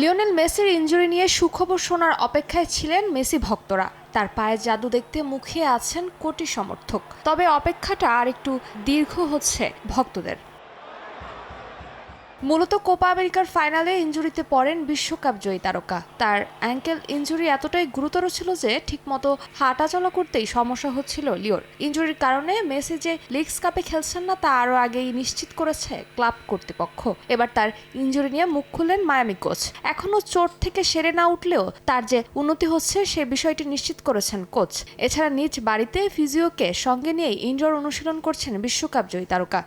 Lionel মেসির injury নিয়ে সুখবর শোনার অপেক্ষায় ছিলেন মেসি ভক্তরা। তার পায়ের জাদু দেখতে মুখিয়ে আছেন কোটি সমর্থক। তবে অপেক্ষাটা আর একটু দীর্ঘ হচ্ছে ভক্তদের। মূলত কোপা আমেরিকার ফাইনালে ইঞ্জুরিতে পড়েন বিশ্বকাপ জয়ী তারকা। তার অ্যাঙ্কেল ইঞ্জুরি এতটাই গুরুতর ছিল যে ঠিকমতো হাঁটাচলা করতেই সমস্যা হচ্ছিল লিওর। ইঞ্জুরির কারণে মেসি যে লিগস কাপে খেলছেন না, তা আরও আগেই নিশ্চিত করেছে ক্লাব কর্তৃপক্ষ। এবার তার ইঞ্জুরি নিয়ে মুখ খুললেন মায়ামি কোচ। এখনও চোট থেকে সেরে না উঠলেও তার যে উন্নতি হচ্ছে, সে বিষয়টি নিশ্চিত করেছেন কোচ। এছাড়া নিজ বাড়িতে ফিজিওকে সঙ্গে নিয়েই ইনডোর অনুশীলন করছেন বিশ্বকাপ জয়ী তারকা।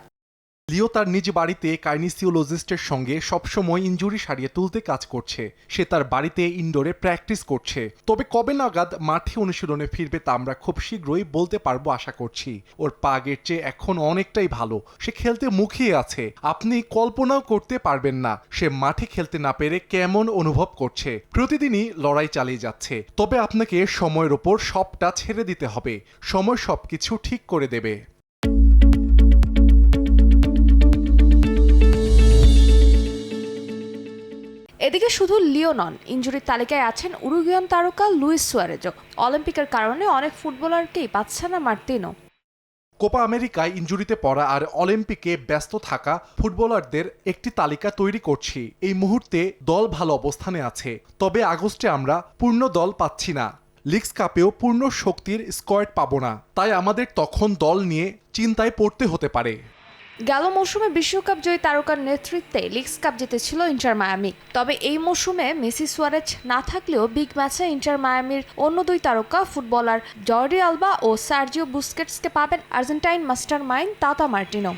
লিও তার নিজ বাড়িতে কাইনিসিওলজিস্টের সঙ্গে সবসময় ইঞ্জুরি সারিয়ে তুলতে কাজ করছে। সে তার বাড়িতে ইনডোরে প্র্যাকটিস করছে। তবে কবে নাগাদ মাঠে অনুশীলনে ফিরবে তা আমরা খুব শীঘ্রই বলতে পারব আশা করছি। ওর পা আগের চেয়ে এখন অনেকটাই ভালো। সে খেলতে মুখিয়ে আছে। আপনি কল্পনাও করতে পারবেন না সে মাঠে খেলতে না পেরে কেমন অনুভব করছে। প্রতিদিনই লড়াই চালিয়ে যাচ্ছে। তবে আপনাকে সময়ের ওপর সবটা ছেড়ে দিতে হবে। সময় সবকিছু ঠিক করে দেবে। এদিকে শুধু লিও নন ইঞ্জুরির তালিকায় আছেন উরুগুয়ান তারকা লুইস সুয়ারেজও অলিম্পিকের কারণে অনেক ফুটবলারকেই পাচ্ছে না মার্তিনো কোপা আমেরিকায় ইঞ্জুরিতে পড়া আর অলিম্পিকে ব্যস্ত থাকা ফুটবলারদের একটি তালিকা তৈরি করছি। এই মুহূর্তে দল ভালো অবস্থানে আছে, তবে আগস্টে আমরা পূর্ণ দল পাচ্ছি না। লিগস কাপেও পূর্ণ শক্তির স্কোয়াড পাবো না, তাই আমাদের তখন দল নিয়ে চিন্তায় পড়তে হতে পারে। গেল মৌসুমে বিশ্বকাপ জয়ী তারকার নেতৃত্বে লিগস কাপ জিতেছিল ইন্টার মায়ামি। তবে এই মৌসুমে মেসি সুয়ারেজ না থাকলেও বিগ ম্যাচে ইন্টার মায়ামির অন্য দুই তারকা ফুটবলার জর্ডি আলবা ও সার্জিও বুস্কেটসকে পাবেন Argentine master mind Tata Martino.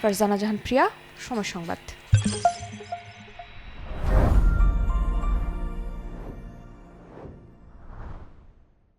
Farzana Jahan Priya, Somoy Sangbad.